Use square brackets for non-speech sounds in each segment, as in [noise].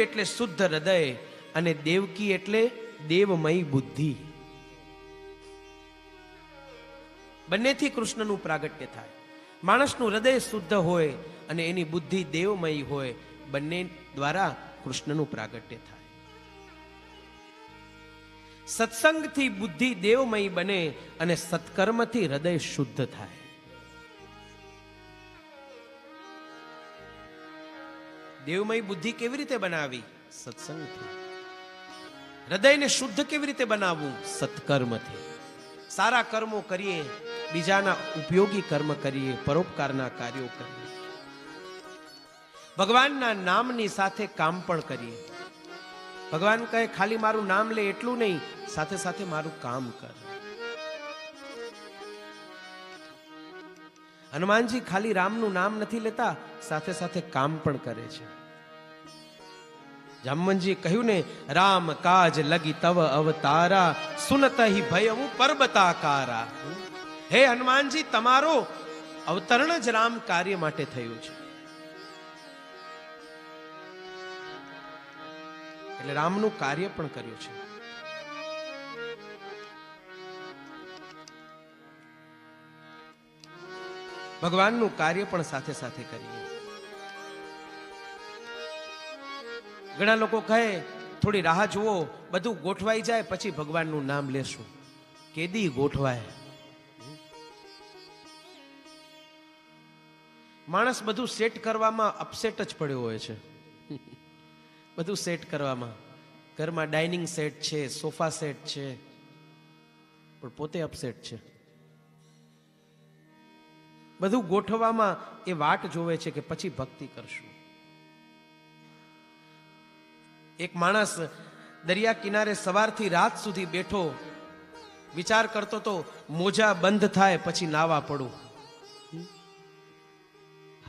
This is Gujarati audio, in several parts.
એટલે શુદ્ધ હૃદય અને દેવકી એટલે દેવમય બુદ્ધિ. બંનેથી કૃષ્ણનું પ્રાગટ્ય થાય. માણસનું હૃદય શુદ્ધ હોય અને એની બુદ્ધિ દેવમય હોય, બંને દ્વારા કૃષ્ણનું પ્રાગટ્ય થાય. સત્સંગથી બુદ્ધિ દેવમય બને અને સત્કર્મથી હૃદય શુદ્ધ થાય. દેવમય બુદ્ધિ કેવી રીતે બનાવી? સત્સંગથી. હૃદયને શુદ્ધ કેવી રીતે બનાવવું? સત્કર્મથી. સારા કર્મો કરીએ બીજાના ઉપયોગી કર્મ કરીએ પરોપકારના કાર્યો કરીએ. ભગવાનના નામની સાથે કામ પણ કરીએ. ભગવાન કહે ખાલી મારું નામ લે એટલું નહીં સાથે સાથે મારું કામ કર. હનુમાનજી ખાલી રામનું નામ નથી લેતા, સાથે સાથે કામ પણ કરે છે. જામવનજીએ કહ્યું ને, રામ કાજ લગી તવ અવતારા, સુનત હિ હું પરબતાકારા હે હનુમાનજી, તમારો અવતરણ જ રામ કાર્ય માટે થયું છે. એટલે રામનું કાર્ય પણ કર્યું છે. ભગવાનનું કાર્ય પણ સાથે સાથે કરીએ. ઘણા લોકો કહે, થોડી રાહ જુઓ, બધું ગોઠવાઈ જાય, પછી ભગવાનનું નામ લેશું. કેદી ગોઠવાય? માણસ બધું સેટ કરવામાં અપસેટ જ પડ્યો હોય છે. બધું સેટ કરવામાં. ઘરમાં ડાઇનિંગ સેટ છે સોફા સેટ છે, પણ પોતે અપસેટ છે. બધું ગોઠવવામાં એ વાટ જોવે છે કે પછી ભક્તિ કરશું. એક માણસ દરિયા કિનારે સવારથી રાત સુધી બેઠો, વિચાર કરતો તો મોજા બંધ થાય, પછી નાવા પડું.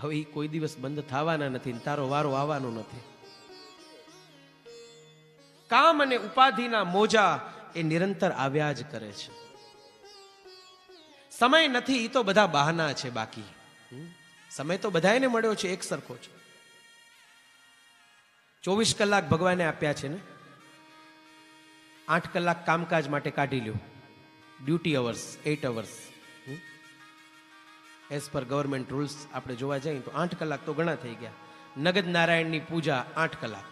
હવે એ કોઈ દિવસ બંધ થવાના નથી તારો વારો આવવાનો નથી. કામ અને ઉપાધિના મોજા એ નિરંતર આવ્યા જ કરે છે. સમય નથી એ તો બધા બહાના છે બાકી? સમય તો બધાને મળ્યો છે, એક સરખો છે. ચોવીસ કલાક ભગવાને આપ્યા છે ને? આઠ કલાક કામકાજ માટે કાઢી લ્યો. Duty hours eight hours. As per government rules આપણે જોવા જઈએ તો આઠ કલાક તો ઘણા થઈ ગયા. નગદ નારાયણની પૂજા આઠ કલાક.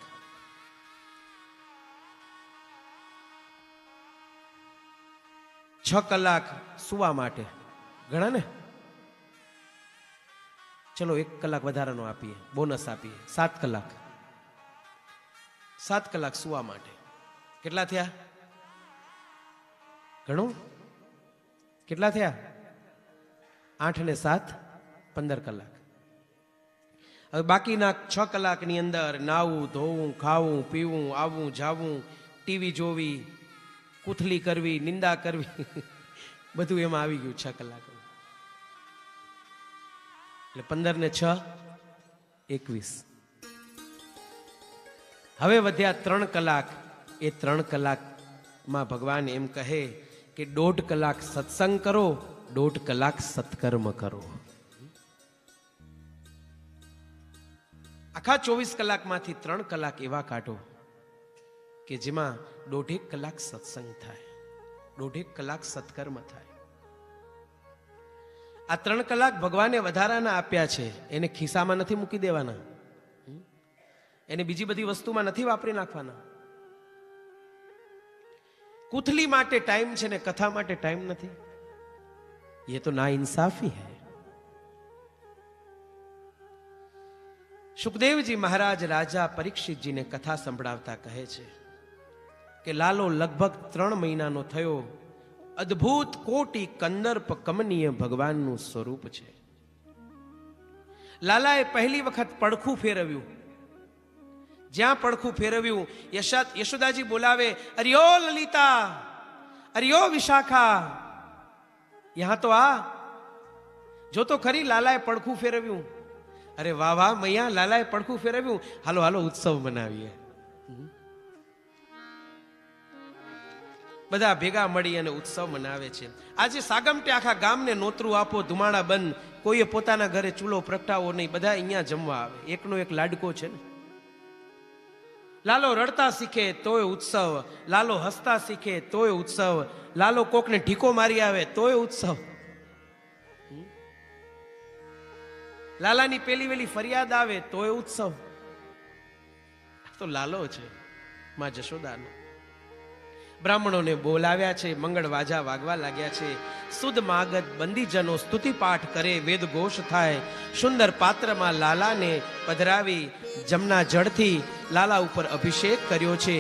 છ કલાક સુવા માટે. ઘણા ને ચલો એક કલાક વધારાનો આપીએ, બોનસ આપીએ. સાત કલાક. સાત કલાક સુવા માટે. કેટલા થયા? ઘણું કેટલા થયા? આઠ ને સાત, પંદર કલાક. હવે બાકીના છ કલાકની અંદર નાવું, ધોવું, ખાવું, પીવું, આવવું, જાવું, ટીવી જોવી, કૂથલી કરવી, નિંદા કરવી, [laughs] બધું એમાં આવી ગયું છ કલાક એટલે પંદર ને છ, એકવીસ. હવે વધ્યા ત્રણ કલાક. એ ત્રણ કલાકમાં ભગવાન એમ કહે કે દોઢ કલાક સત્સંગ કરો, દોઢ કલાક સત્કર્મ કરો. આખા ચોવીસ કલાકમાંથી ત્રણ કલાક એવા કાઢો કે જેમાં દોઢેક કલાક સત્સંગ થાય, દોઢેક કલાક સત્કર્મ થાય. આ ત્રણ કલાક ભગવાને વધારાના આપ્યા છે. એને ખિસ્સામાં નથી મૂકી દેવાના. એને બીજી બધી વસ્તુમાં નથી વાપરી નાખવાના. કુથલી માટે ટાઈમ છે ને કથા માટે ટાઈમ નથી. એ તો ના ઇન્સાફી હૈ. સુખદેવજી મહારાજ રાજા પરીક્ષિતજીને કથા સંભળાવતા કહે છે કે લાલો લગભગ ત્રણ મહિનાનો થયો અદ્ભુત કોટી કંદર્પ કમનીય ભગવાનનું સ્વરૂપ છે. લાલાએ પહેલી વખત પડખું ફેરવ્યું. જ્યાં પડખું ફેરવ્યું યશાદ યશોદાજી બોલાવે અરિયો લલિતા! અરિયો વિશાખા! યહાં તો આ. જો તો ખરી, લાલાએ પડખું ફેરવ્યું. અરે વાહ વાહ, મૈયા, લાલાએ પડખું ફેરવ્યું. હાલો હાલો, ઉત્સવ મનાવીએ. બધા ભેગા મળી અને ઉત્સવ મનાવે છે. આજે સાગમટે આખા ગામને નોતરું આપો, ધુમાડા બંધ. કોઈએ પોતાના ઘરે ચૂલો પ્રગટાવો નહીં. બધા અહીંયા જમવા આવે. એકનો એક લાડકો છે ને. લાલો રડતા શીખે તોય ઉત્સવ. લાલો હસતા શીખે તોય ઉત્સવ. લાલો કોકને ઢીકો મારી આવે તોય ઉત્સવ. લાલાની પેલી વેલી ફરિયાદ આવે તોય ઉત્સવ. તો લાલો છે, માં જશોદાનો. બ્રાહ્મણોને બોલાવ્યા છે, મંગળ વાજા વાગવા લાગ્યા છે. સુદ માગત બંદીજનો સ્તુતિ પાઠ કરે, વેદ ઘોષ થાય. સુંદર પાત્રમાં લાલાને પધરાવી જમના જળથી લાલા ઉપર અભિષેક કર્યો છે.